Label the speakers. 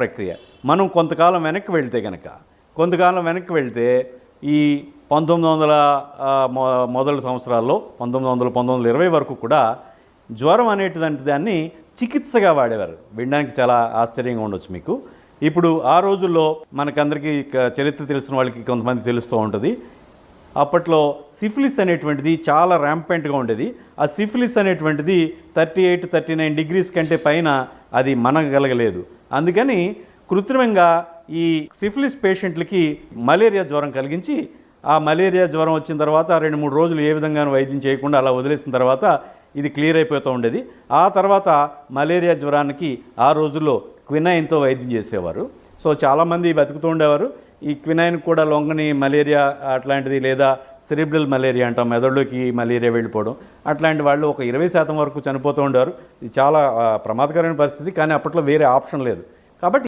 Speaker 1: ప్రక్రియ. మనం కొంతకాలం వెనక్కి వెళ్తే కనుక కొంతకాలం వెనక్కి వెళ్తే ఈ పంతొమ్మిది వందల మొ- మొదటి సంవత్సరాల్లో పంతొమ్మిది వందల పంతొమ్మిది వందల ఇరవై వరకు కూడా జ్వరం అనేటువంటి దాన్ని చికిత్సగా వాడేవారు. వినడానికి చాలా ఆశ్చర్యంగా ఉండొచ్చు మీకు. ఇప్పుడు ఆ రోజుల్లో మనకందరికీ చరిత్ర తెలిసిన వాళ్ళకి కొంతమంది తెలుస్తూ ఉంటుంది. అప్పట్లో సిఫిలిస్ అనేటువంటిది చాలా ర్యాంపెంట్గా ఉండేది. ఆ సిఫిలిస్ అనేటువంటిది thirty eight thirty nine degrees కంటే పైన అది మనగలగలేదు. అందుకని కృత్రిమంగా ఈ సిఫిలిస్ పేషెంట్లకి మలేరియా జ్వరం కలిగించి ఆ మలేరియా జ్వరం వచ్చిన తర్వాత రెండు మూడు రోజులు ఏ విధంగానూ వైద్యం చేయకుండా అలా వదిలేసిన తర్వాత ఇది క్లియర్ అయిపోతూ ఉండేది. ఆ తర్వాత మలేరియా జ్వరానికి ఆ రోజుల్లో క్వినైన్తో వైద్యం చేసేవారు. సో చాలామంది బతుకుతూ ఉండేవారు. ఈ క్వినైన్ కూడా లొంగని మలేరియా అట్లాంటిది లేదా సెరిబ్రల్ మలేరియా అంటాం మెదడులోకి మలేరియా వెళ్ళిపోవడం. అట్లాంటి వాళ్ళు ఒక ఇరవై శాతం వరకు చనిపోతూ ఉండారు. ఇది చాలా ప్రమాదకరమైన పరిస్థితి కానీ అప్పట్లో వేరే ఆప్షన్ లేదు. కాబట్టి